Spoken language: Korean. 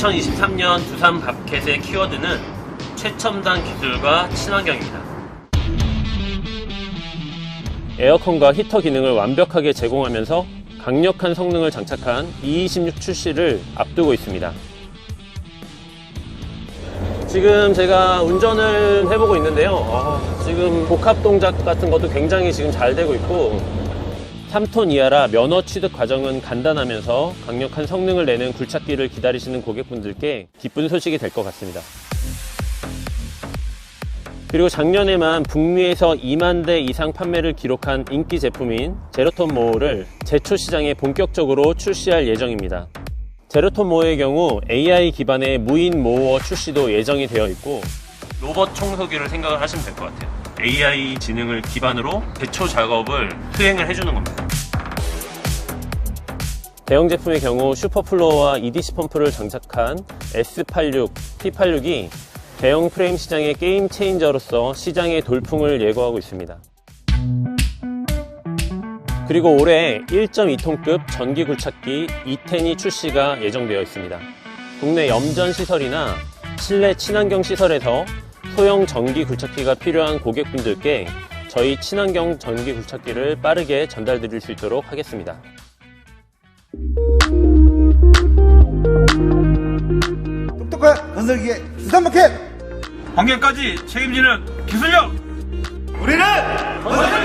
2023년 두산 밥켓의 키워드는 최첨단 기술과 친환경입니다. 에어컨과 히터 기능을 완벽하게 제공하면서 강력한 성능을 장착한 E26 출시를 앞두고 있습니다. 지금 제가 운전을 해보고 있는데요. 어, 지금 복합 동작 같은 것도 굉장히 지금 잘 되고 있고 3톤 이하라 면허 취득 과정은 간단하면서 강력한 성능을 내는 굴착기를 기다리시는 고객분들께 기쁜 소식이 될 것 같습니다. 그리고 작년에만 북미에서 2만 대 이상 판매를 기록한 인기 제품인 제로톤 모어를 제초 시장에 본격적으로 출시할 예정입니다. 제로톤 모어의 경우 AI 기반의 무인 모어 출시도 예정이 되어 있고 로봇 청소기를 생각을 하시면 될 것 같아요. AI 지능을 기반으로 제초 작업을 수행을 해주는 겁니다. 대형 제품의 경우 슈퍼플로어와 EDC 펌프를 장착한 S86, T86이 대형 프레임 시장의 게임 체인저로서 시장의 돌풍을 예고하고 있습니다. 그리고 올해 1.2톤급 전기 굴착기 E10이 출시가 예정되어 있습니다. 국내 염전 시설이나 실내 친환경 시설에서 소형 전기 굴착기가 필요한 고객분들께 저희 친환경 전기 굴착기를 빠르게 전달 드릴 수 있도록 하겠습니다. 똑똑한 건설기의 두산마켓 관계까지 책임지는 기술력 우리는 건설기의